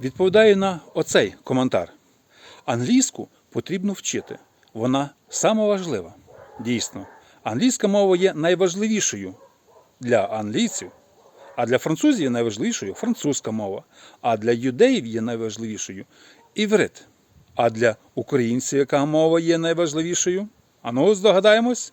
Відповідаю на оцей коментар. Англійську потрібно вчити. Вона сама важлива. Дійсно, англійська мова є найважливішою для англійців, а для французів є найважливішою французька мова, а для юдеїв є найважливішою іврит. А для українців яка мова є найважливішою? Ану, здогадаємось?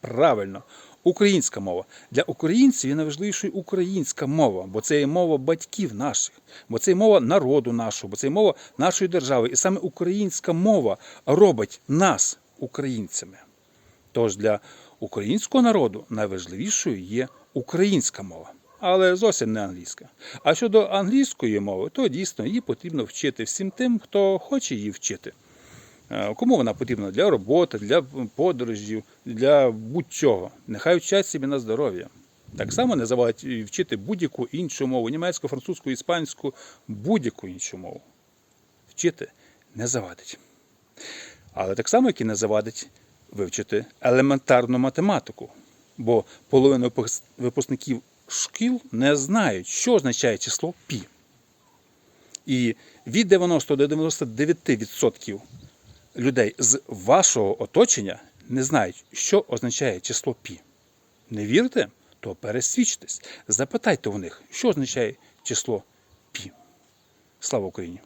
Правильно, українська мова. Для українців є найважливішою українська мова, бо це є мова батьків наших, бо це є мова народу нашого, бо це є мова нашої держави. І саме українська мова робить нас українцями. Тож для українського народу найважливішою є українська мова, але зовсім не англійська. А щодо англійської мови, то дійсно її потрібно вчити всім тим, хто хоче її вчити. Е, Кому вона потрібна для роботи, для подорожів, для будь-чого. Нехай вчать собі на здоров'я. Так само не завадить вчити будь-яку іншу мову, німецьку, французьку, іспанську, будь-яку іншу мову. Вчити не завадить. Але так само, як і не завадить вивчити елементарну математику. Бо половина випускників шкіл не знають, що означає число пі. І від 90 до 99% людей з вашого оточення не знають, що означає число пі. Не вірите? То пересвідчтесь. Запитайте у них, що означає число пі. Слава Україні!